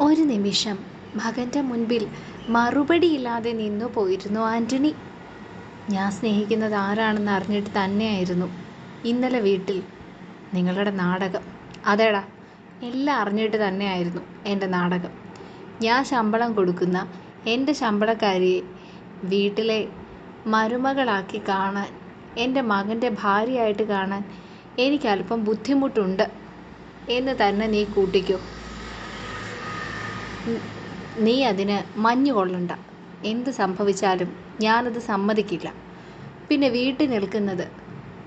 ഒരു നിമിഷം. മകന്റെ മുൻപിൽ മറുപടിയില്ലാതെ നിന്നു പോയിരുന്നു ആന്റണി ഞാൻ സ്നേഹിക്കുന്നത് ആരാണെന്ന് അറിഞ്ഞിട്ട് തന്നെയായിരുന്നു ഇന്നലെ വീട്ടിൽ. നിങ്ങളുടെ നാടകം. അതേടാ എല്ലാം അറിഞ്ഞിട്ട് തന്നെയായിരുന്നു എന്റെ നാടകം. ഞാൻ ശമ്പളം കൊടുക്കുന്ന എന്റെ ശമ്പളക്കാരിയെ വീട്ടിലെ മരുമകളാക്കി കാണാൻ എന്റെ മകന്റെ ഭാര്യയായിട്ട് കാണാൻ എനിക്കല്പം ബുദ്ധിമുട്ടുണ്ട് എന്ന് തന്നെ നീ കൂട്ടിക്കോ. നീ അതിന് മഞ്ഞു കൊള്ളണ്ട എന്ത് സംഭവിച്ചാലും ഞാനത് സമ്മതിക്കില്ല. പിന്നെ വീട്ടിൽ നിൽക്കുന്നത്.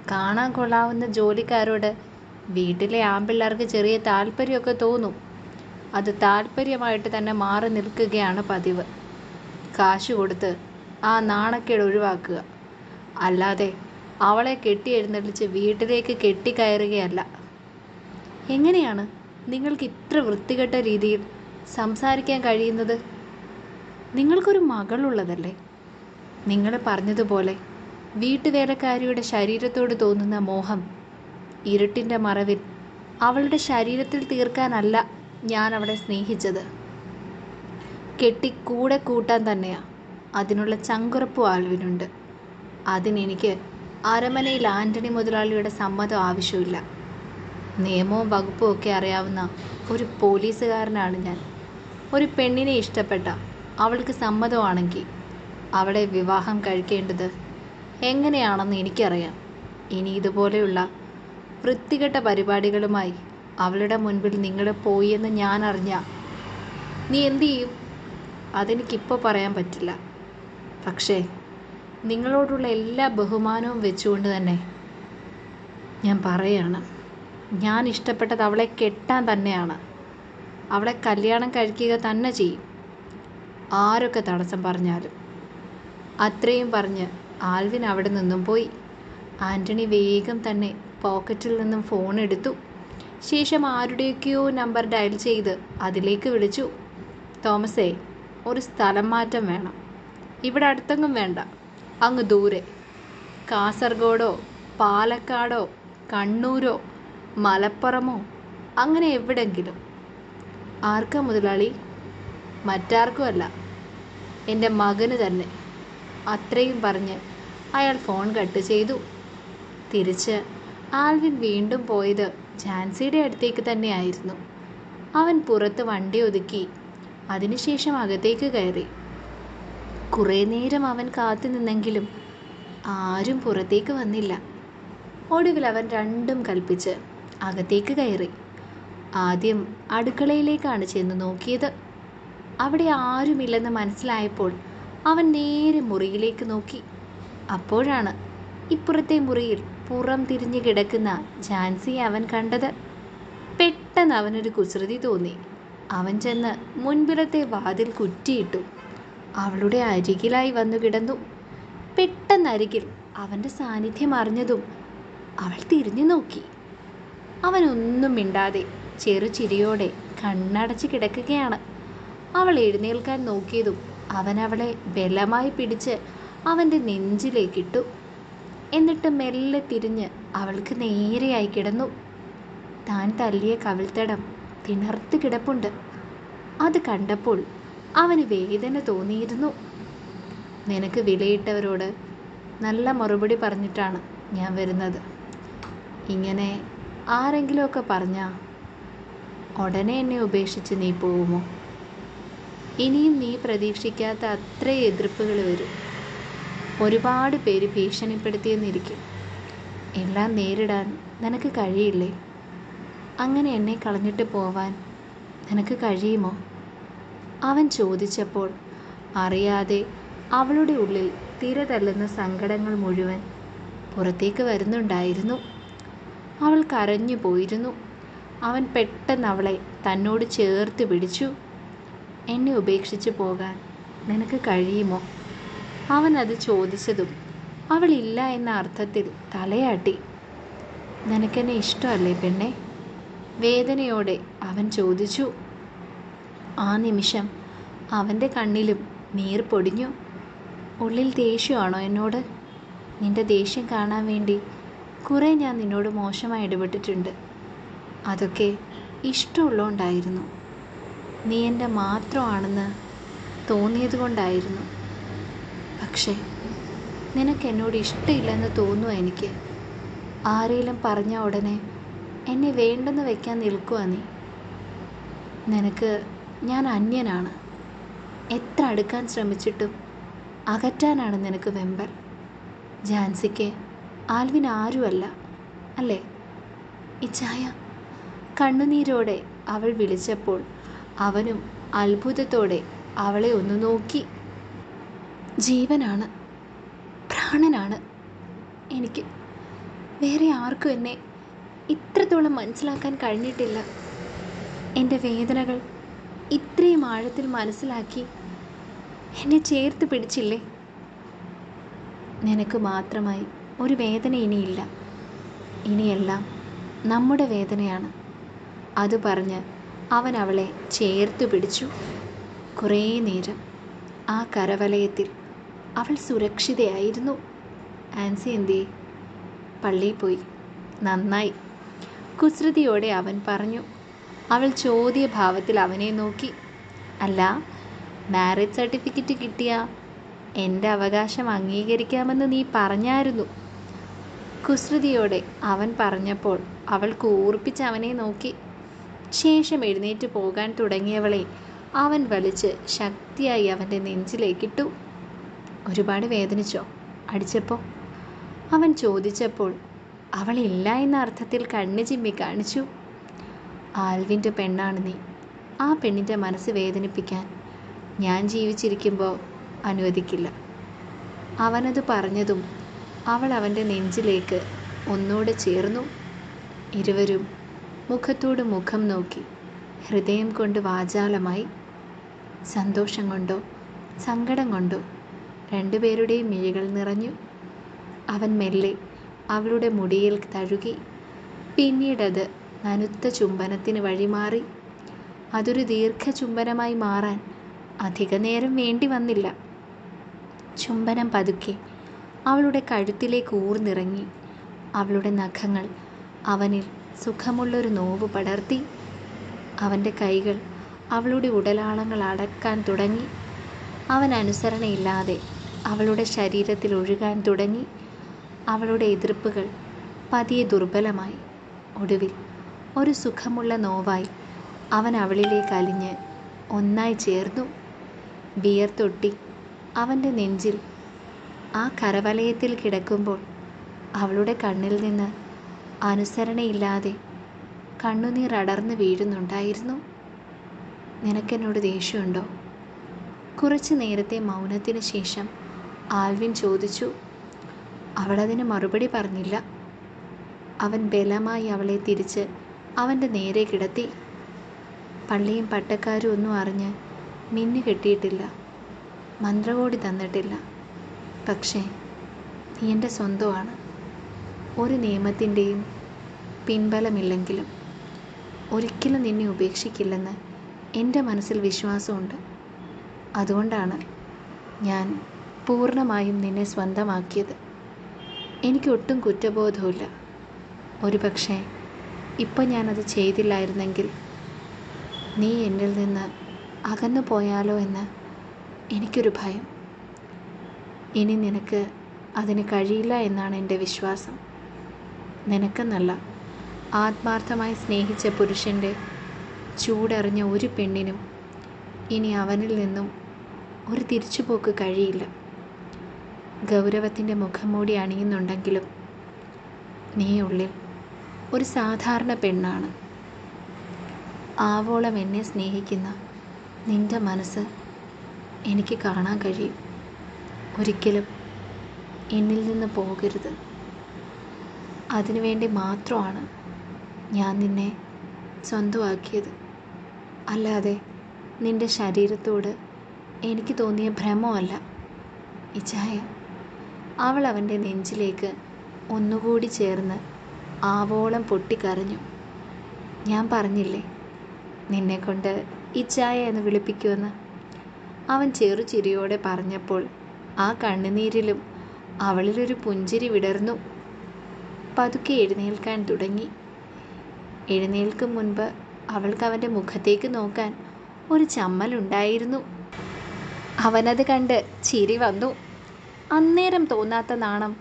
കാണാൻ കൊള്ളാവുന്ന ജോലിക്കാരോട് വീട്ടിലെ ആൺപിള്ളേർക്ക് ചെറിയ താല്പര്യമൊക്കെ തോന്നും. അത് താല്പര്യമായിട്ട് തന്നെ മാറി നിൽക്കുകയാണ് പതിവ്. കാശ് കൊടുത്ത് ആ നാണക്കേട് ഒഴിവാക്കുക. അല്ലാതെ അവളെ കെട്ടി എഴുന്നള്ളിച്ച് വീട്ടിലേക്ക് കെട്ടിക്കയറുകയല്ല. എങ്ങനെയാണ്? നിങ്ങൾക്ക് ഇത്ര വൃത്തികെട്ട രീതിയിൽ സംസാരിക്കാൻ കഴിയുന്നത്? നിങ്ങൾക്കൊരു മകളുള്ളതല്ലേ? നിങ്ങൾ പറഞ്ഞതുപോലെ വീട്ടുവേലക്കാരിയുടെ ശരീരത്തോട് തോന്നുന്ന മോഹം ഇരുട്ടിന്റെ മറവിൽ അവളുടെ ശരീരത്തിൽ തീർക്കാനല്ല ഞാൻ അവളെ സ്നേഹിച്ചത്. കെട്ടി കൂടെ കൂട്ടാൻ തന്നെയാ. അതിനുള്ള ചങ്കുറപ്പും ആൽവിനുണ്ട്. അതിനെനിക്ക് അരമനയിൽ ആന്റണി മുതലാളിയുടെ സമ്മതം ആവശ്യമില്ല. നിയമവും വകുപ്പും ഒക്കെ അറിയാവുന്ന ഒരു പോലീസുകാരനാണ് ഞാൻ. ഒരു പെണ്ണിനെ ഇഷ്ടപ്പെട്ട അവൾക്ക് സമ്മതമാണെങ്കിൽ അവളെ വിവാഹം കഴിക്കേണ്ടത് എങ്ങനെയാണെന്ന് എനിക്കറിയാം. ഇനി ഇതുപോലെയുള്ള വൃത്തികെട്ട പരിപാടികളുമായി അവളുടെ മുൻപിൽ നിങ്ങൾ എന്ന് ഞാൻ അറിഞ്ഞ നീ എന്തു ചെയ്യും? അതെനിക്കിപ്പോൾ പറയാൻ പറ്റില്ല. പക്ഷേ നിങ്ങളോടുള്ള എല്ലാ ബഹുമാനവും വെച്ചുകൊണ്ട് തന്നെ ഞാൻ പറയാണ്. ഞാൻ ഇഷ്ടപ്പെട്ടത് അവളെ കെട്ടാൻ തന്നെയാണ്. അവളെ കല്യാണം കഴിക്കുക തന്നെ ചെയ്യും. ആരൊക്കെ തടസ്സം പറഞ്ഞാലും. അത്രയും പറഞ്ഞ് ആൽവിൻ അവിടെ നിന്നും പോയി. ആന്റണി വേഗം തന്നെ പോക്കറ്റിൽ നിന്നും ഫോൺ എടുത്തു. ശേഷം ആരുടെയൊക്കെയോ നമ്പർ ഡയൽ ചെയ്ത് അതിലേക്ക് വിളിച്ചു. തോമസേ ഒരു സ്ഥലം മാറ്റം വേണം. ഇവിടെ അടുത്തെങ്ങും വേണ്ട. അങ്ങ് ദൂരെ. കാസർഗോഡോ പാലക്കാടോ കണ്ണൂരോ മലപ്പുറമോ അങ്ങനെ എവിടെങ്കിലും. ആർക്കാ മുതലാളി? മറ്റാർക്കുമല്ല എന്റെ മകന് തന്നെ. അത്രയും പറഞ്ഞ് അയാൾ ഫോൺ കട്ട് ചെയ്തു. തിരിച്ച് ആൽവിൻ വീണ്ടും പോയത് ഝാൻസിയുടെ അടുത്തേക്ക് തന്നെയായിരുന്നു. അവൻ പുറത്ത് വണ്ടി ഒതുക്കി അതിനുശേഷം അകത്തേക്ക് കയറി. കുറേ നേരം അവൻ കാത്തു നിന്നെങ്കിലും ആരും പുറത്തേക്ക് വന്നില്ല. ഒടുവിൽ അവൻ രണ്ടും കൽപ്പിച്ച് അകത്തേക്ക് കയറി. ആദ്യം അടുക്കളയിലേക്കാണ് ചെന്ന് നോക്കിയത്. അവിടെ ആരുമില്ലെന്ന് മനസ്സിലായപ്പോൾ അവൻ നേരെ മുറിയിലേക്ക് നോക്കി. അപ്പോഴാണ് ഇപ്പുറത്തെ മുറിയിൽ പുറം തിരിഞ്ഞു കിടക്കുന്ന ജാൻസിയെ അവൻ കണ്ടത്. പെട്ടെന്ന് അവനൊരു കുസൃതി തോന്നി. അവൻ ചെന്ന് മുൻപിലത്തെ വാതിൽ കുറ്റിയിട്ടു. അവളുടെ അരികിലായി വന്നു കിടന്നു. പെട്ടെന്ന് അരികിൽ അവന്റെ സാന്നിധ്യം അറിഞ്ഞതും അവൾ തിരിഞ്ഞു നോക്കി. അവനൊന്നും മിണ്ടാതെ ചെറുചിരിയോടെ കണ്ണടച്ച് കിടക്കുകയാണ്. അവൾ എഴുന്നേൽക്കാൻ നോക്കിയതും അവൻ അവളെ ബലമായി പിടിച്ച് അവന്റെ നെഞ്ചിലേക്കിട്ടു. എന്നിട്ട് മെല്ലെ തിരിഞ്ഞ് അവൾക്ക് നേരെയായി കിടന്നു. താൻ തല്ലിയ കവിൾത്തടം തിണർത്ത് കിടപ്പുണ്ട്. അത് കണ്ടപ്പോൾ അവന് വേദന തോന്നിയിരുന്നു. നിനക്ക് വിലയിട്ടവരോട് നല്ല മറുപടി പറഞ്ഞിട്ടാണ് ഞാൻ വരുന്നത്. ഇങ്ങനെ ആരെങ്കിലുമൊക്കെ പറഞ്ഞാ ഉടനെ എന്നെ ഉപേക്ഷിച്ച് നീ പോവുമോ? ഇനിയും നീ പ്രതീക്ഷിക്കാത്ത അത്ര എതിർപ്പുകൾ വരും. ഒരുപാട് പേര് ഭീഷണിപ്പെടുത്തിയെന്നിരിക്കും. എല്ലാം നേരിടാൻ നിനക്ക് കഴിയില്ലേ? അങ്ങനെ എന്നെ കളഞ്ഞിട്ട് പോവാൻ നിനക്ക് കഴിയുമോ? അവൻ ചോദിച്ചപ്പോൾ അറിയാതെ അവളുടെ ഉള്ളിൽ തിര തല്ലുന്ന സങ്കടങ്ങൾ മുഴുവൻ പുറത്തേക്ക് വരുന്നുണ്ടായിരുന്നു. അവൾ കരഞ്ഞു പോയിരുന്നു. അവൻ പെട്ടെന്ന് അവളെ തന്നോട് ചേർത്ത് പിടിച്ചു. എന്നെ ഉപേക്ഷിച്ച് പോകാൻ നിനക്ക് കഴിയുമോ? അവൻ അത് ചോദിച്ചതും അവളില്ല എന്ന അർത്ഥത്തിൽ തലയാട്ടി. നിനക്കെന്നെ ഇഷ്ടമല്ലേ പെണ്ണെ? വേദനയോടെ അവൻ ചോദിച്ചു. ആ നിമിഷം അവന്റെ കണ്ണിലും നീർ പൊടിഞ്ഞു. ഉള്ളിൽ ദേഷ്യമാണോ എന്നോട്? നിന്റെ ദേഷ്യം കാണാൻ വേണ്ടി കുറേ ഞാൻ നിന്നോട് മോശമായി ഇടപെട്ടിട്ടുണ്ട്. അതൊക്കെ ഇഷ്ടമുള്ളതുകൊണ്ടായിരുന്നു നീ എന്റെ മാത്രമാണെന്ന് തോന്നിയത് കൊണ്ടായിരുന്നു പക്ഷേ നിനക്ക് എന്നോട് ഇഷ്ടമില്ലെന്ന് തോന്നുക എനിക്ക്. ആരെങ്കിലും പറഞ്ഞ ഉടനെ എന്നെ വേണ്ടെന്ന് വെക്കാൻ നിൽക്കുക നീ. നിനക്ക് ഞാൻ അന്യനാണ്. എത്ര അടുക്കാൻ ശ്രമിച്ചിട്ടും അകറ്റാനാണ് നിനക്ക് വെമ്പൽ ജാൻസിക്ക് ആൽവിൻ ആരുമല്ല അല്ലേ? ഇച്ചായ കണ്ണുനീരോടെ അവൾ വിളിച്ചപ്പോൾ അവനും അത്ഭുതത്തോടെ അവളെ ഒന്ന് നോക്കി. ജീവനാണ്. പ്രാണനാണ്. എനിക്ക് വേറെ ആർക്കും എന്നെ ഇത്രത്തോളം മനസ്സിലാക്കാൻ കഴിഞ്ഞിട്ടില്ല. എന്റെ വേദനകൾ ഇത്രയും ആഴത്തിൽ മനസ്സിലാക്കി എന്നെ ചേർത്ത് പിടിച്ചില്ലേ? നിനക്ക് മാത്രമായി ഒരു വേദന ഇനിയില്ല. ഇനിയെല്ലാം നമ്മുടെ വേദനയാണ്. അത് പറഞ്ഞ് അവൻ അവളെ ചേർത്തു പിടിച്ചു. കുറേ നേരം ആ കരവലയത്തിൽ അവൾ സുരക്ഷിതയായിരുന്നു. ആൻസി എന്തേ? പള്ളിയിൽ പോയി. നന്നായി. കുസൃതിയോടെ അവൻ പറഞ്ഞു അവൾ ചോദ്യ ഭാവത്തിൽ അവനെ നോക്കി. അല്ല മാരേജ് സർട്ടിഫിക്കറ്റ് കിട്ടിയ എന്റെ അവകാശം അംഗീകരിക്കാമെന്ന് നീ പറഞ്ഞായിരുന്നു. കുസൃതിയോടെ അവൻ പറഞ്ഞപ്പോൾ അവൾ കൂർപ്പിച്ച് അവനെ നോക്കി. ശേഷം എഴുന്നേറ്റ് പോകാൻ തുടങ്ങിയവളെ അവൻ വലിച്ച് ശക്തിയായി അവന്റെ നെഞ്ചിലേക്കിട്ടു. ഒരുപാട് വേദനിച്ചോ? അടിച്ചപ്പോൾ അവൻ ചോദിച്ചപ്പോൾ അവളില്ല എന്ന അർത്ഥത്തിൽ കണ്ണ് ചിമ്മി കാണിച്ചു. ആൽവിന്റെ പെണ്ണാണ് നീ. ആ പെണ്ണിന്റെ മനസ്സ് വേദനിപ്പിക്കാൻ ഞാൻ ജീവിച്ചിരിക്കുമ്പോൾ അനുവദിക്കില്ല അവനത് പറഞ്ഞതും അവൾ അവന്റെ നെഞ്ചിലേക്ക് ഒന്നുകൂടെ ചേർന്നു. ഇരുവരും മുഖത്തോട് മുഖം നോക്കി. ഹൃദയം കൊണ്ട് വാചാലമായി. സന്തോഷം കൊണ്ടോ സങ്കടം കൊണ്ടോ രണ്ടുപേരുടെയും മിഴികൾ നിറഞ്ഞു. അവൻ മെല്ലെ അവളുടെ മുടിയിൽ തഴുകി പിന്നീടത് നനുത്ത ചുംബനത്തിന് വഴിമാറി. അതൊരു ദീർഘചുംബനമായി മാറാൻ അധികനേരം വേണ്ടി വന്നില്ല. ചുംബനം പതുക്കെ അവളുടെ കഴുത്തിലേക്ക് ഊർന്നിറങ്ങി. അവളുടെ നഖങ്ങൾ അവനിൽ സുഖമുള്ളൊരു നോവ് പടർത്തി അവന്റെ കൈകൾ അവളുടെ ഉടലാളങ്ങൾ അടക്കാൻ തുടങ്ങി. അവൻ അനുസരണയില്ലാതെ അവളുടെ ശരീരത്തിൽ ഒഴുകാൻ തുടങ്ങി. അവളുടെ എതിർപ്പുകൾ പതിയെ ദുർബലമായി. ഒടുവിൽ ഒരു സുഖമുള്ള നോവായി അവൻ അവളിലേക്ക് അലിഞ്ഞ് ഒന്നായി ചേർന്നു. വിയർത്തൊട്ടി അവന്റെ നെഞ്ചിൽ ആ കരവലയത്തിൽ കിടക്കുമ്പോൾ അവളുടെ കണ്ണിൽ നിന്ന് അനുസരണയില്ലാതെ കണ്ണുനീർ അടർന്നു വീഴുന്നുണ്ടായിരുന്നു. നിനക്കെന്നോട് ദേഷ്യമുണ്ടോ? കുറച്ചു നേരത്തെ മൗനത്തിന് ശേഷം ആൽവിൻ ചോദിച്ചു അവളതിന് മറുപടി പറഞ്ഞില്ല. അവൻ ബലമായി അവളെ തിരിച്ച് അവന്റെ നേരെ കിടത്തി. പള്ളിയും പട്ടക്കാരും ഒന്നും അറിഞ്ഞ് മിന്നു കെട്ടിയിട്ടില്ല. മന്ത്രകോടി തന്നിട്ടില്ല. പക്ഷേ നീ എന്റെ സ്വന്തമാണ്. ഒരു നിയമത്തിന്റെയും പിൻബലമില്ലെങ്കിലും ഒരിക്കലും നിന്നെ ഉപേക്ഷിക്കില്ലെന്ന് എന്റെ മനസ്സിൽ വിശ്വാസമുണ്ട്. അതുകൊണ്ടാണ് ഞാൻ പൂർണമായും നിന്നെ സ്വന്തമാക്കിയത്. എനിക്ക് ഒട്ടും കുറ്റബോധമില്ല ഒരു പക്ഷേ ഇപ്പം ഞാനത് ചെയ്തില്ലായിരുന്നെങ്കിൽ നീ എന്നിൽ നിന്ന് അകന്നു പോയാലോ എന്ന് എനിക്കൊരു ഭയം. ഇനി നിനക്ക് അതിന് കഴിയില്ല എന്നാണ് എന്റെ വിശ്വാസം. നിനക്കെന്നല്ല ആത്മാർത്ഥമായി സ്നേഹിച്ച പുരുഷന്റെ ചൂടറിഞ്ഞ ഒരു പെണ്ണിനും ഇനി അവനിൽ നിന്നും ഒരു തിരിച്ചുപോക്ക് കഴിയില്ല. ഗൗരവത്തിന്റെ മുഖംമൂടി അണിയുന്നുണ്ടെങ്കിലും നീ ഉള്ളിൽ ഒരു സാധാരണ പെണ്ണാണ്. ആവോളം എന്നെ സ്നേഹിക്കുന്ന നിന്റെ മനസ്സ് എനിക്ക് കാണാൻ കഴിയും. ഒരിക്കലും എന്നിൽ നിന്ന് പോകരുത്. അതിനുവേണ്ടി മാത്രമാണ് ഞാൻ നിന്നെ സ്വന്തമാക്കിയത്. അല്ലാതെ നിന്റെ ശരീരത്തോട് എനിക്ക് തോന്നിയ ഭ്രമമല്ല. ഇച്ഛായ അവൾ അവന്റെ നെഞ്ചിലേക്ക് ഒന്നുകൂടി ചേർന്ന് ആവോളം പൊട്ടിക്കരഞ്ഞു. ഞാൻ പറഞ്ഞില്ലേ നിന്നെക്കൊണ്ട് ഇച്ഛായ എന്ന് വിളിപ്പിക്കുമെന്ന്? അവൻ ചെറു ചിരിയോടെ പറഞ്ഞപ്പോൾ ആ കണ്ണുനീരിലും അവളിലൊരു പുഞ്ചിരി വിടർന്നു. പതുക്കെ എഴുന്നേൽക്കാൻ തുടങ്ങി. എഴുന്നേൽക്കും മുൻപ് അവൾക്ക് അവന്റെ മുഖത്തേക്ക് നോക്കാൻ ഒരു ചമ്മലുണ്ടായിരുന്നു. അവനത് കണ്ട് ചിരി വന്നു. അന്നേരം തോന്നാത്ത നാണം.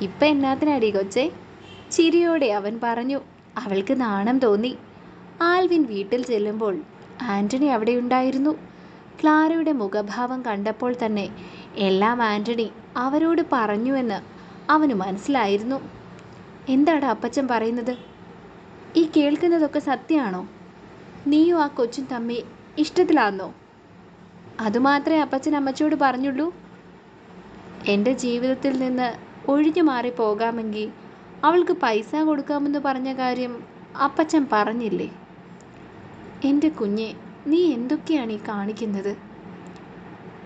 ഇപ്പം എന്നാത്തിനടി കൊച്ചേ? ചിരിയോടെ അവൻ പറഞ്ഞു അവൾക്ക് നാണം തോന്നി. ആൽവിൻ വീട്ടിൽ ചെല്ലുമ്പോൾ ആന്റണി അവിടെ ഉണ്ടായിരുന്നു ക്ലാരയുടെ മുഖഭാവം കണ്ടപ്പോൾ തന്നെ എല്ലാം ആന്റണി അവരോട് പറഞ്ഞുവെന്ന് അവന് മനസ്സിലായിരുന്നു. എന്താണ് അപ്പച്ചൻ പറയുന്നത്? ഈ കേൾക്കുന്നതൊക്കെ സത്യമാണോ നീയും ആ കൊച്ചും തമ്മി ഇഷ്ടത്തിലാന്നോ? അതുമാത്രമേ അപ്പച്ചൻ അമ്മച്ചോട് പറഞ്ഞുള്ളൂ. എന്റെ ജീവിതത്തിൽ നിന്ന് ഒഴിഞ്ഞു മാറി പോകാമെങ്കിൽ അവൾക്ക് പൈസ കൊടുക്കാമെന്ന് പറഞ്ഞ കാര്യം അപ്പച്ചൻ പറഞ്ഞില്ലേ? എന്റെ കുഞ്ഞെ നീ എന്തൊക്കെയാണ് ഈ കാണിക്കുന്നത്?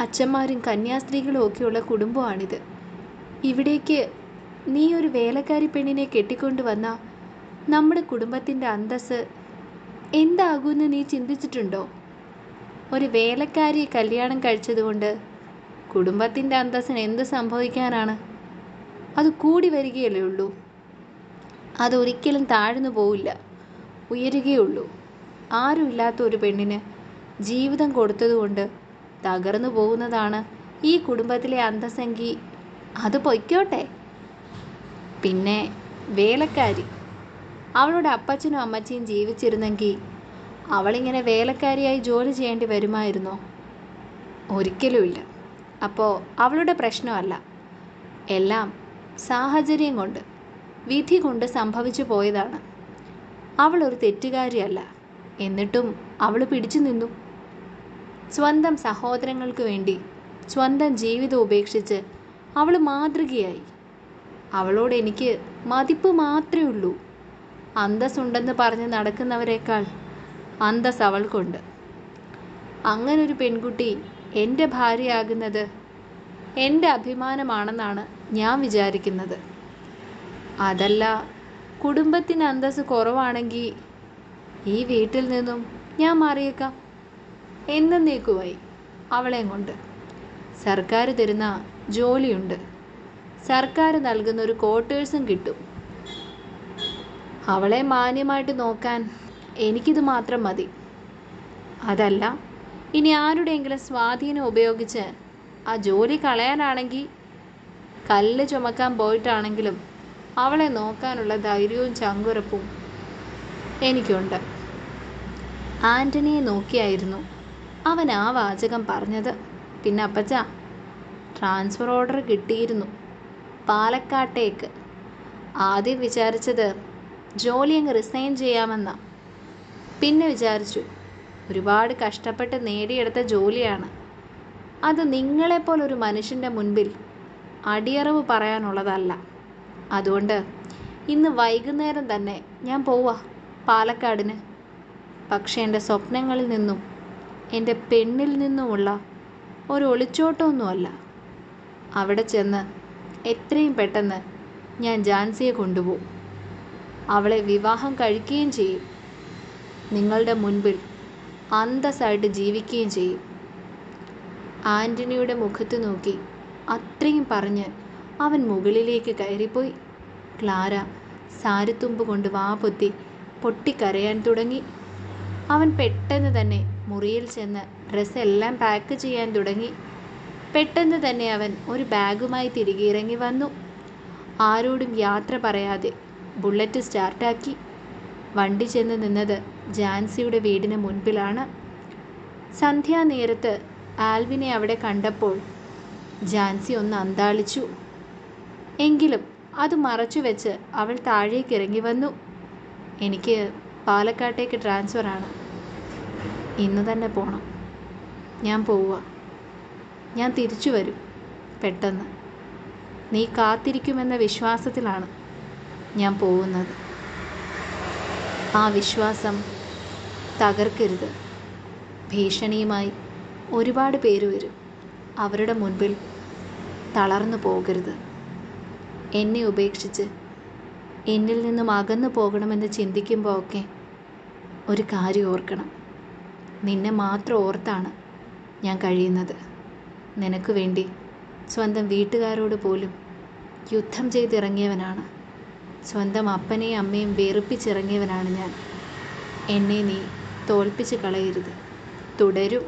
അച്ഛന്മാരും കന്യാസ്ത്രീകളും ഒക്കെയുള്ള കുടുംബമാണിത്. ഇവിടേക്ക് നീ ഒരു വേലക്കാരി പെണ്ണിനെ കെട്ടിക്കൊണ്ടുവന്ന നമ്മുടെ കുടുംബത്തിന്റെ അന്തസ് എന്താകുമെന്ന് നീ ചിന്തിച്ചിട്ടുണ്ടോ? ഒരു വേലക്കാരിയെ കല്യാണം കഴിച്ചതുകൊണ്ട് കുടുംബത്തിന്റെ അന്തസ്സിന് എന്ത് സംഭവിക്കാനാണ്? അത് കൂടി വരികയല്ലേ ഉള്ളൂ. അതൊരിക്കലും താഴ്ന്നു പോവില്ല. ഉയരുകയുള്ളൂ. ആരുമില്ലാത്ത ഒരു പെണ്ണിന് ജീവിതം കൊടുത്തതുകൊണ്ട് തകർന്നു പോകുന്നതാണ് ഈ കുടുംബത്തിലെ അന്തസ്സെങ്കിൽ. അത് പൊയ്ക്കോട്ടെ. പിന്നെ വേലക്കാരി. അവളുടെ അപ്പച്ചനും അമ്മച്ചിയും ജീവിച്ചിരുന്നെങ്കിൽ അവളിങ്ങനെ വേലക്കാരിയായി ജോലി ചെയ്യേണ്ടി വരുമായിരുന്നോ? ഒരിക്കലുമില്ല അപ്പോൾ അവളുടെ പ്രശ്നമല്ല. എല്ലാം സാഹചര്യം കൊണ്ട് വിധി കൊണ്ട് സംഭവിച്ചു പോയതാണ്. അവൾ ഒരു തെറ്റുകാരിയല്ല. എന്നിട്ടും അവൾ പിടിച്ചു നിന്നു. സ്വന്തം സഹോദരങ്ങൾക്ക് വേണ്ടി സ്വന്തം ജീവിതം ഉപേക്ഷിച്ച് അവൾ മാതൃകയായി. അവളോട് എനിക്ക് മതിപ്പ് മാത്രമേ ഉള്ളൂ. അന്തസ്സുണ്ടെന്ന് പറഞ്ഞ് നടക്കുന്നവരെക്കാൾ അന്തസ് അവൾക്കുണ്ട്. അങ്ങനൊരു പെൺകുട്ടി എന്റെ ഭാര്യയാകുന്നത് എന്റെ അഭിമാനമാണെന്നാണ് ഞാൻ വിചാരിക്കുന്നത്. അതല്ല കുടുംബത്തിന് അന്തസ് കുറവാണെങ്കിൽ ഈ വീട്ടിൽ നിന്നും ഞാൻ മാറിയേക്കാം. എന്നേക്കുമായി അവളെയും കൊണ്ട്. സർക്കാർ തരുന്ന ജോലിയുണ്ട്. സർക്കാർ നൽകുന്ന ഒരു ക്വാർട്ടേഴ്സും കിട്ടും. അവളെ മാന്യമായിട്ട് നോക്കാൻ എനിക്കിത് മാത്രം മതി. അതല്ല ഇനി ആരുടെയെങ്കിലും സ്വാധീനം ഉപയോഗിച്ച് ആ ജോലി കളയാനാണെങ്കിൽ കല്ല് ചുമക്കാൻ പോയിട്ടാണെങ്കിലും അവളെ നോക്കാനുള്ള ധൈര്യവും ചങ്കുറപ്പും എനിക്കുണ്ട്. ആന്റണിയെ നോക്കിയായിരുന്നു. അവൻ ആ വാചകം പറഞ്ഞത്. പിന്നെ അപ്പച്ച ട്രാൻസ്ഫർ ഓർഡർ കിട്ടിയിരുന്നു. പാലക്കാട്ടേക്ക്. ആദ്യം വിചാരിച്ചത് ജോലി അങ്ങ് റിസൈൻ ചെയ്യാമെന്നാ. പിന്നെ വിചാരിച്ചു ഒരുപാട് കഷ്ടപ്പെട്ട് നേടിയെടുത്ത ജോലിയാണ്. അത് നിങ്ങളെപ്പോലൊരു മനുഷ്യന്റെ മുൻപിൽ അടിയറവ് പറയാനുള്ളതല്ല. അതുകൊണ്ട് ഇന്ന് വൈകുന്നേരം തന്നെ ഞാൻ പോവാ പാലക്കാടിന്. പക്ഷേ എന്റെ സ്വപ്നങ്ങളിൽ നിന്നും എന്റെ പെണ്ണിൽ നിന്നുമുള്ള ഒരു ഒളിച്ചോട്ടമൊന്നുമല്ല. അവിടെ ചെന്ന് എത്രയും പെട്ടെന്ന് ഞാൻ ജാൻസിയെ കൊണ്ടുപോകും. അവളെ വിവാഹം കഴിക്കുകയും ചെയ്യും. നിങ്ങളുടെ മുൻപിൽ അന്തസ്സായിട്ട് ജീവിക്കുകയും ചെയ്യും. ആന്റണിയുടെ മുഖത്ത് നോക്കി അത്രയും പറഞ്ഞ് അവൻ മുകളിലേക്ക് കയറിപ്പോയി. ക്ലാര സാരിത്തുമ്പ് കൊണ്ട് വാ പൊത്തി പൊട്ടിക്കരയാൻ തുടങ്ങി. അവൻ പെട്ടെന്ന് തന്നെ മുറിയിൽ ചെന്ന് ഡ്രസ്സ് എല്ലാം പാക്ക് ചെയ്യാൻ തുടങ്ങി. പെട്ടെന്ന് തന്നെ അവൻ ഒരു ബാഗുമായി തിരികെ ഇറങ്ങി വന്നു. ആരോടും യാത്ര പറയാതെ ബുള്ളറ്റ് സ്റ്റാർട്ടാക്കി. വണ്ടി ചെന്ന് നിന്നത് ജാൻസിയുടെ വീടിന് മുൻപിലാണ്. സന്ധ്യാനേരത്ത് ആൽവിനെ അവിടെ കണ്ടപ്പോൾ ജാൻസി ഒന്ന് അന്താളിച്ചു. എങ്കിലും അത് മറച്ചു വെച്ച് അവൾ താഴേക്ക് ഇറങ്ങി വന്നു. എനിക്ക് പാലക്കാട്ടേക്ക് ട്രാൻസ്ഫറാണ്. ഇന്ന് തന്നെ പോകണം ഞാൻ പോവുക. ഞാൻ തിരിച്ചു വരും. പെട്ടെന്ന്. നീ കാത്തിരിക്കുമെന്ന വിശ്വാസത്തിലാണ് ഞാൻ പോകുന്നത്. ആ വിശ്വാസം തകർക്കരുത്. ഭീഷണിയുമായി ഒരുപാട് പേര് വരും. അവരുടെ മുൻപിൽ തളർന്നു പോകരുത്. എന്നെ ഉപേക്ഷിച്ച് എന്നിൽ നിന്നും അകന്നു പോകണമെന്ന് ചിന്തിക്കുമ്പോൾ ഒക്കെ ഒരു കാര്യം ഓർക്കണം. നിന്നെ മാത്രം ഓർത്താണ് ഞാൻ കഴിയുന്നത്. നിനക്ക് വേണ്ടി. സ്വന്തം വീട്ടുകാരോട് പോലും യുദ്ധം ചെയ്തിറങ്ങിയവനാണ്. സ്വന്തം അപ്പനെയും അമ്മയും വെറുപ്പിച്ചിറങ്ങിയവനാണ് ഞാൻ. എന്നെ നീ തോൽപ്പിച്ച് കളയരുത്. തുടരും.